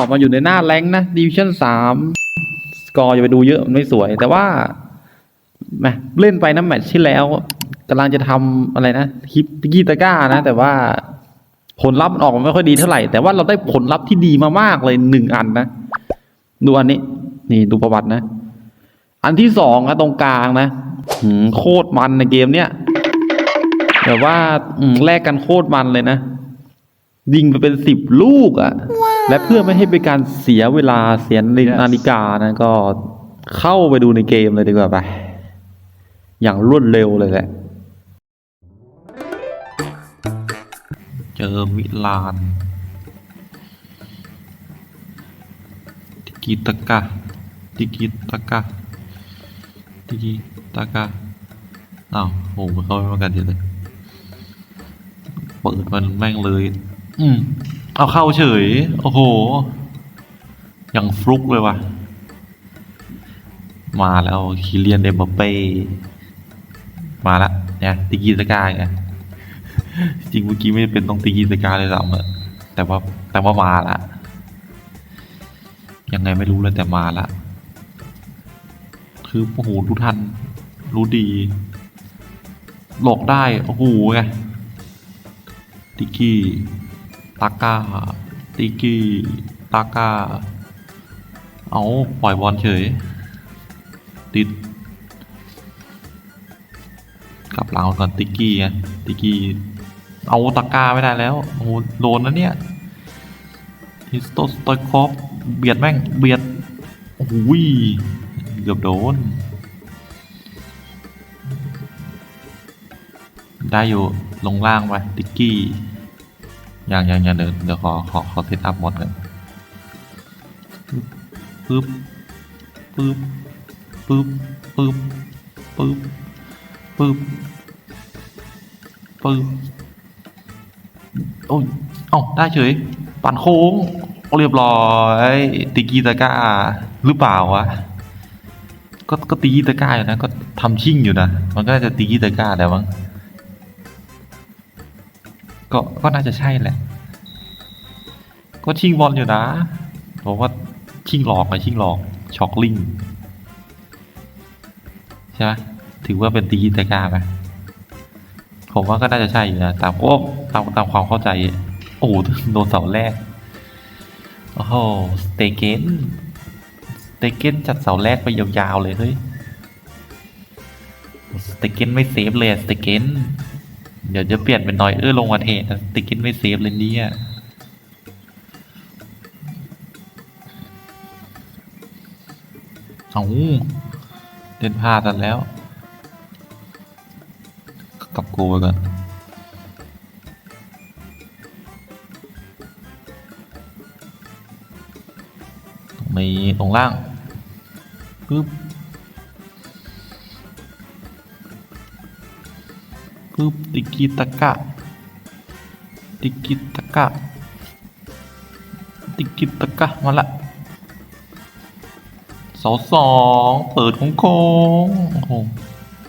ออกมาอยู่ในหน้าแรงนะดิวิชั่นสามสกอร์อย่าไปดูเยอะมันไม่สวย แต่ว่าแมเล่นไปนะแมตช์ที่แล้วกำลังจะทำอะไรนะฮิปกีตาก้านะ แต่ว่าผลลัพธ์มันออกมาไม่ค่อยดีเท่าไหร่ แต่ว่าเราได้ผลลัพธ์ที่ดีมามากเลยหนึ่งอันนะ ดูอันนี้ นี่ดูประวัตินะ อันที่สองนะตรงกลางนะโคตรมันในเกมเนี้ยแบบว่าแลกกันโคตรมันเลยนะยิงไปเป็นสิบลูกอะ่ะ และเพื่อไม่ให้เป็นการเสียเวลาเสียนาฬิกานะก็เข้าไปดูในเกมเลยดีกว่าไป อย่างรวดเร็วเลยแหละ เจอมิลานติกิตะกะติกิตะกะติกิตะกะอ้าวโหเข้าไม่มากันเฉยเลยเปิดมันแม่งเลย อืม เอาเข้าเฉย โอ้โห ยังฟลุกเลยว่ะ มาแล้วคิเลียนเดมบัปเป้มาละเนี่ยติกิตะกาไงจริงเมื่อกี้ไม่เป็นต้องติกิตะกาเลยซ้ำอแต่ว่าแต่ว่ามาละยังไงไม่รู้เลยแต่มาละคือโอ้โหรู้ทัน รู้ดี หลอกได้ โอ้โหไงติกี้ ตาก้าติกี้ตาก้า เอาปล่อยบอลเฉย ติด กลับหลังก่อนติกี้ไงติกี้ เอาตาก้าไม่ได้แล้ว โอ้โหโดนนะเนี่ยฮิสโตสโตยคอฟเบียดแม่ง เบียดโอ้ยเกือบโดน ได้อยู่ ลงล่างไปติกกี้ อยังยังยังเดี๋ยวเดี๋ยวขอขอขอเซตอัพมอดกันปึ๊บปึ๊บปึ๊บปึ๊บปึ๊บปึ๊บปึ๊บโอ้ยเอ้าได้เฉย ปั่นโค้งเรียบร้อยติกีตาก้าหรือเปล่าวะก็ก็ตีกีตาก้าอยู่นะ ก็ทำชิ่งอยู่นะ มันก็น่าจะตีกีตาก้าแหล้วมั้ง ก็ก็น่าจะใช่แหละ ก็ชิงบอลอยู่นะผมว่าชิงหลอกนะชิงหลอกช็อกลิงใช่ไหมถือว่าเป็นตีกีตาก้าไหมผมว่าก็น่าจะใช่อยู่นะตามโอ้ตามตามความเข้าใจ โอ้โหโดนเสาแรกโอ้โหสเตเกนสเตเกนจัดเสาแรกไปยาวๆเลยเฮ้ยสเตเกนไม่เซฟเลยสเตเกน เดี๋ยวจะเปลี่ยนเป็นนอยเออลงมาเทนตเกนไม่เซฟเลยเนี่ยเอาเล่นพลาดกันแล้ว กลับโกไปก่อนมีตรงล่างปึ๊บ ปึ๊บติกิตะกะ ติกิตะกะ ติกิตะกะมาละเสาสองเปิดโค้งโอ้โห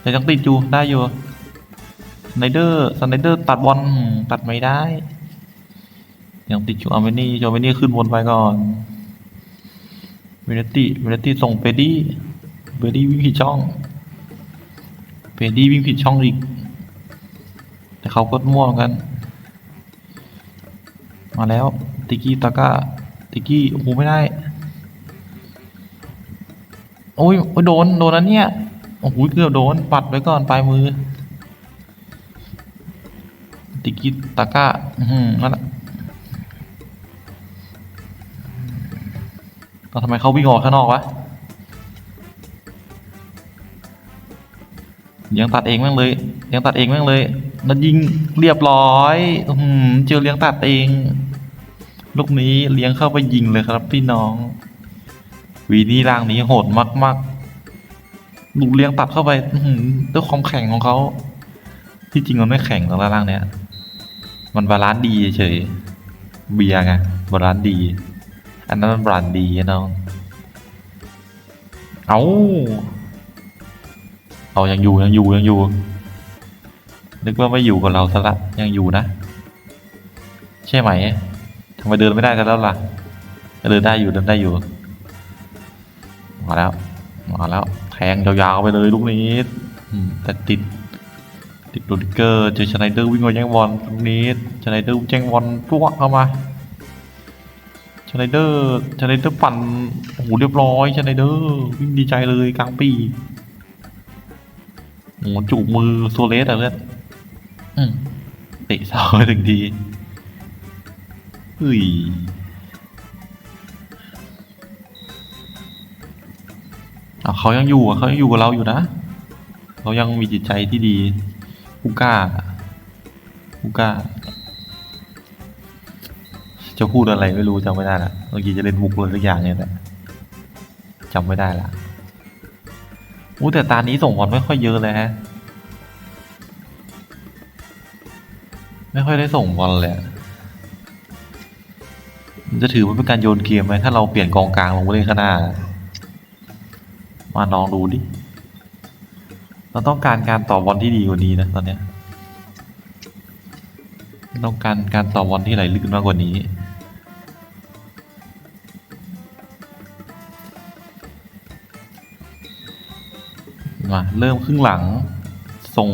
แต่ยังติดอยู่ได้อยู่สไนเดอร์สไนเดอร์ตัดบอลตัดไม่ได้ยังติดอยู่เอาเมนี่โจเมนี่ขึ้นบนไปก่อนเวเนตี้เวเนตี้ส่งเปดี้เปดี้วิ่งผิดช่องเปดี้วิ่งผิดช่องอีก แต่เขาก็ม่วกัน มาแล้ว ติกี้ตาก้า ติกี้โอ้โหไม่ได้ โอ้ยโอ้ยโดน โดนอันเนี้ยโอ้โหเกือบโดน ปัดไว้ก่อนปลายมือ ติกี้ตาก้า อือหือนั่นแหละเราทำไมเขาวิ่งออกข้างนอกวะ เลี้ยงตัดเองแม่งเลยเลี้ยงตัดเองแม่งเลยแล้วยิงเรียบร้อยอือหือเจอเลี้ยงตัดเอง ลูกนี้เลี้ยงเข้าไปยิงเลยครับพี่น้อง วีนี่ร่างนี้โหดมากๆลูกเลี้ยงตัดเข้าไปด้วยความแข็งของเขาที่จริงมันไม่แข็งตรงร่างเนี้ย มันบาลานซ์ดีเฉยเบียร์ไงบาลานซ์ดี อันนั้นมันบรันดีอะน้อง เอา เอายังอยู่ยังอยู่ยังอยู่ นึกว่าไม่อยู่กับเราซะละยังอยู่นะ ใช่ไหมทำไมเดินไม่ได้กันแล้วล่ะเดินได้อยู่เดินได้อยู่ มาแล้ว มาแล้ว แทงยาวๆไปเลยลูกนี้แต่ติด ติดโดดิเกอร์เจอชไนเดอร์วิ่งมาแย่งบอลลูกนี้ชไนเดอร์แย่งบอลปุ๊กเข้ามาชไนเดอร์ชไนเดอร์ปั่นโอ้โหเรียบร้อยชไนเดอร์วิ่งดีใจเลยกลางปี โอ้โหจูบมือโซเลสอะเพื่อนอืมเตะเสาไปถึงทีเฮ้ยอะเขายังอยู่อะเขายังอยู่กับเราอยู่นะเขายังมีจิตใจที่ดีผู้กล้าผู้กล้า จะพูดอะไรไม่รู้จำไม่ได้ละเมื่อกี้จะเล่นมุกเลยสักอย่างเนี่ยแหละจำไม่ได้ละ อู้แต่ตานี้ส่งบอลไม่ค่อยเยอะเลยฮะ ไม่ค่อยได้ส่งบอลเลยมันจะถือว่าเป็นการโยนเกมไหมถ้าเราเปลี่ยนกองกลางลงไปเล่นข้างหน้า มาลองดูดิเราต้องการการต่อบอลที่ดีกว่านี้นะตอนเนี้ยต้องการการต่อบอลที่ไหลลื่นมากกว่านี้ มาเริ่มครึ่งหลัง ส่ง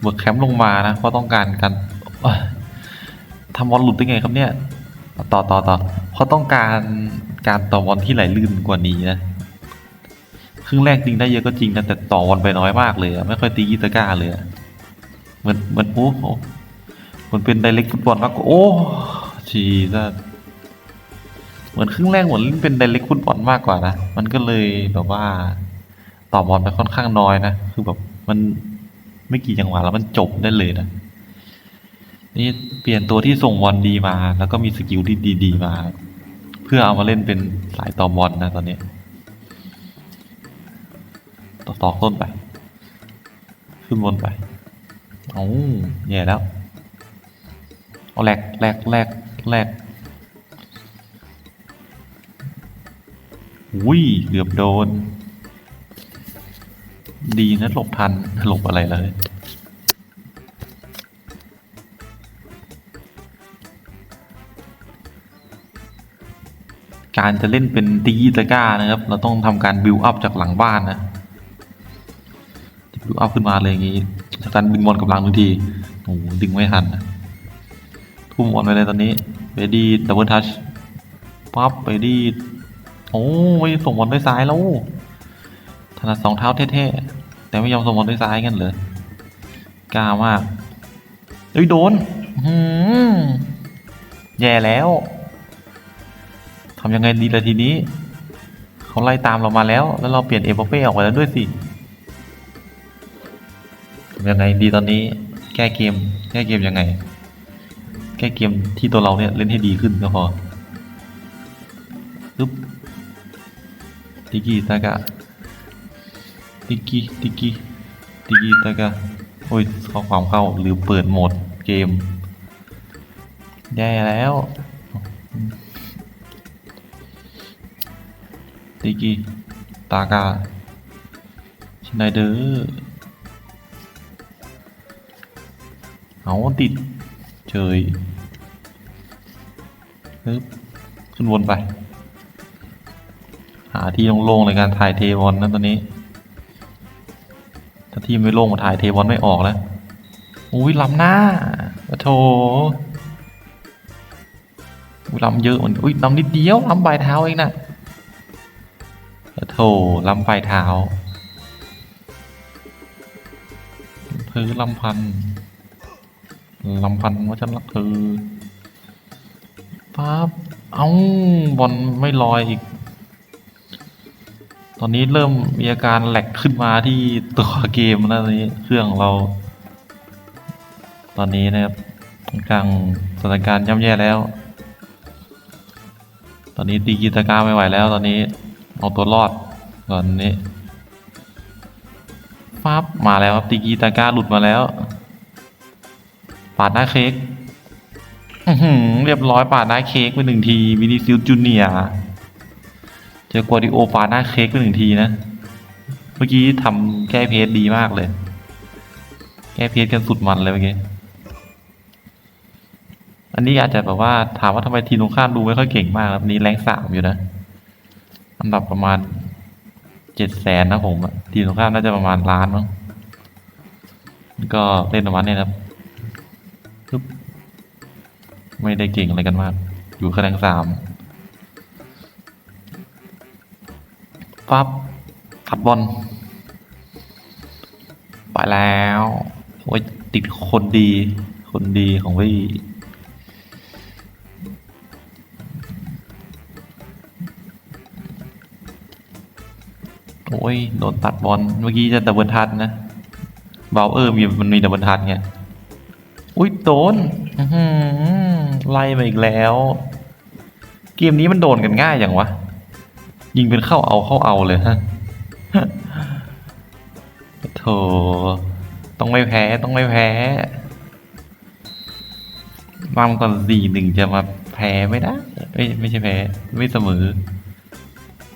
เวิร์กแคมป์ลงมานะ เพราะต้องการการทำบอลหลุดได้ไงครับเนี่ย ต่อต่อต่อเพราะต้องการการต่อบอลที่ไหลลื่นกว่านี้นะครึ่งแรกจริงได้เยอะก็จริงนะแต่ต่อบอลไปน้อยมากเลยไม่ค่อยตีกีตาก้าเลยเหมือนเหมือนโอ้โหมันเป็นไดเรกฟุตบอลมากกว่าโอ้ชีสเหมือนครึ่งแรกเหมือนเล่นเป็นไดเรกฟุตบอลมากกว่านะมันก็เลยแบบว่า ต่อบอลไปค่อนข้างน้อยนะ คือแบบมันไม่กี่จังหวะแล้วมันจบได้เลยนะ นี่เปลี่ยนตัวที่ส่งบอลดีมา แล้วก็มีสกิลที่ดีๆมา เพื่อเอามาเล่นเป็นสายต่อบอลนะตอนนี้ ต่อตอกต้นไป ขึ้นบนไปเอาแย่แล้ว เอาแลกแลกแลกแลกอุ้ยเกือบโดน ดีนะหลบทันหลบอะไรเลยการจะเล่นเป็นตีตะก้านะครับ เราต้องทำการบิวอัพจากหลังบ้านนะบิวอัพขึ้นมาเลยอย่างงี้จากการดึงบอลกับหลังทันทีโอ้โหดึงไม่ทันนะทุ่มบอลไปเลยตอนนี้ไปดีดับเบิลทัชปั๊บไปดีโอ้ยส่งบอลด้วยซ้ายแล้วถนัดสองเท้าเท่ๆ แต่ไม่ยอมส่งบอลด้วยซ้ายกันเลยกล้ามากเอ้ยโดนอื้อหือแย่แล้วทำยังไงดีละทีนี้ เขาไล่ตามเรามาแล้ว แล้วเราเปลี่ยนเอเปเป้ออกไปแล้วด้วยสิทำยังไงดีตอนนี้ แก้เกม แก้เกมยังไง แก้เกมที่ตัวเราเนี่ยเล่นให้ดีขึ้นก็พอปึ๊บติกิตากะ ติกิติกิติกิตากะโอ้ยข้อความเข้าหรือเปิดโหมดเกมแย่แล้วติกิตากะชินไดเดอร์เอาติดเฉยปึ๊บขึ้นวนไป หาที่โล่งๆในการถ่ายเทบอลนะตอนนี้ ที่ไม่โล่งมาถ่ายเทบอลไม่ออกแล้วอุ้ยล้ำหน้าโถอุ้ยล้ำเยอะเหมือนอุ้ยล้ำนิดเดียวล้ำปลายเท้าเองนะโถล้ำปลายเท้าพื้นลำพันลำพันว่าฉันรักเธอปั๊บเอาบอลไม่ลอยอีก ตอนนี้เริ่มมีอาการแหลกขึ้นมาที่ตัวเกมแล้วตอนนี้เครื่องของเรา ตอนนี้นะครับค่อนข้างสถานการณ์ย่ำแย่แล้ว ตอนนี้ตีกีตาก้าไม่ไหวแล้ว ตอนนี้เอาตัวรอดตอนนี้ปั๊บมาแล้วครับตีกีตาก้าหลุดมาแล้วปาดหน้าเค้กเรียบร้อยปาดหน้าเค้กไปหนึ่งทีวินิซิลจูเนียร์ จอกวาดิโอปาหน้าเค้กไปหนึ่งทีนะ เมื่อกี้ทำแก้เพจดีมากเลย แก้เพจกันสุดมันเลยเมื่อกี้ อันนี้อาจจะแบบว่าถามว่าทำไมทีมตรงข้ามดูไม่ค่อยเก่งมากครับนี้แรงสามอยู่นะ อันดับประมาณเจ็ดแสนนะผมทีมตรงข้ามน่าจะประมาณล้านมั้ง ก็เล่นประมาณนี้นะครับปึ๊บไม่ได้เก่งอะไรกันมาก อยู่คะแนนสาม ปั๊บตัดบอลไปแล้วโอ้ยติดคนดี คนดีของพี่โอ้ยโดนตัดบอลเมื่อกี้จะดับเบิลทัชนะเบลเออร์มีมันมีดับเบิลทัชไงอุ้ยโดนอื้อหือไล่มาอีกแล้ว เกมนี้มันโดนกันง่ายอย่างวะ ยิงเป็นเข้าเอาเข้าเอาเลยฮะโถต้องไม่แพ้ต้องไม่แพ้นำก่อนสี่หนึ่งจะมาแพ้ไม่ได้เอ้ยไม่ใช่แพ้ไม่เสมอ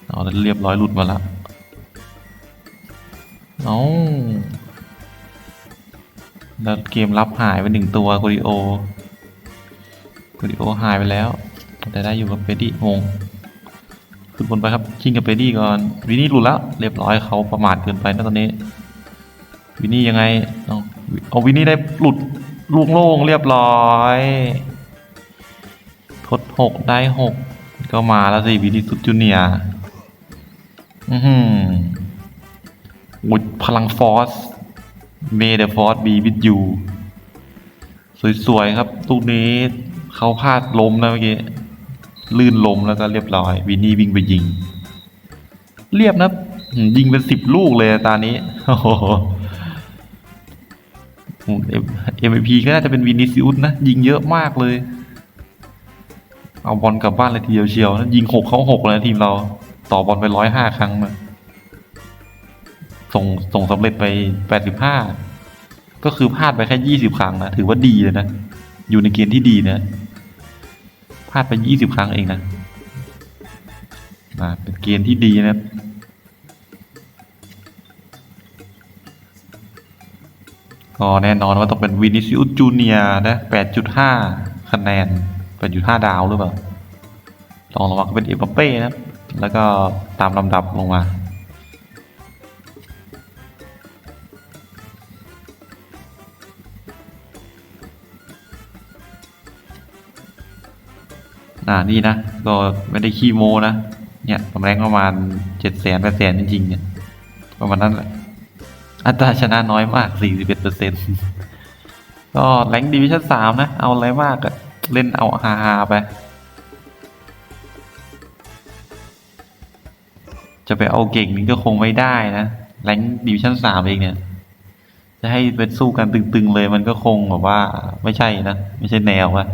เอาเรียบร้อยหลุดมาละเอาแล้วเกมรับหายไปหนึ่งตัวโคดิโอโคดิโอหายไปแล้ว แต่ได้อยู่กับเปดดี้งง ขึ้นบนไปครับชิงกับเปดดี้ก่อนวินนี่หลุดแล้วเรียบร้อยเขาประมาทเกินไปนะตอนนี้ วินนี่ยังไงเอาเอาวินนี่ได้หลุดลูกโล่งเรียบร้อยทดหกได้หกก็มาแล้วสิวินนี่สุดจูเนียอือหืออุดพลังฟอส May the force be with you สวยๆครับลูกนี้เขาพลาดล้มนะเมื่อกี้ ลื่นล้มแล้วก็เรียบร้อย วินนี่วิ่งไปยิง เรียบนะยิงเป็นสิบลูกเลยตานี้โอ้โหเอ็มพีก็น่าจะเป็นวินิซิอุสนะยิงเยอะมากเลย เอาบอลกลับบ้านเลยทีเดียวเชียวนะยิงหกเขาหกเลยนะทีมเรา ต่อบอลไปร้อยห้าครั้งนะส่งส่งสำเร็จไปแปดสิบห้าก็คือพลาดไปแค่ยี่สิบครั้งนะถือว่าดีเลยนะ อยู่ในเกณฑ์ที่ดีนะ พลาดไปยี่สิบครั้งเองนะมาเป็นเกณฑ์ที่ดีนะครับก็แน่นอนว่าต้องเป็นวินิซิอุสจูเนียนะแปดจุดห้าคะแนนแปดจุดห้าดาวหรือเปล่าลองลงมาก็เป็นเอเปเป้นะครับ แล้วก็ตามลำดับลงมา อ่านี่นะก็ไม่ได้ขี้โมนะ เนี่ยตำแหน่งประมาณเจ็ดแสนแปดแสนจริงๆเนี่ยประมาณนั้นแหละอัตราชนะน้อยมากสี่สิบเอ็ดเปอร์เซ็นต์ก็แรงดิวิชั่นสามนะ เอาอะไรมากอะเล่นเอาฮาฮาๆไป จะไปเอาเก่งนี่ก็คงไม่ได้นะแรงดิวิชั่นสามเองเนี่ย จะให้เป็นสู้กันตึงๆเลยมันก็คงแบบว่าไม่ใช่นะ ไม่ใช่แนวอะ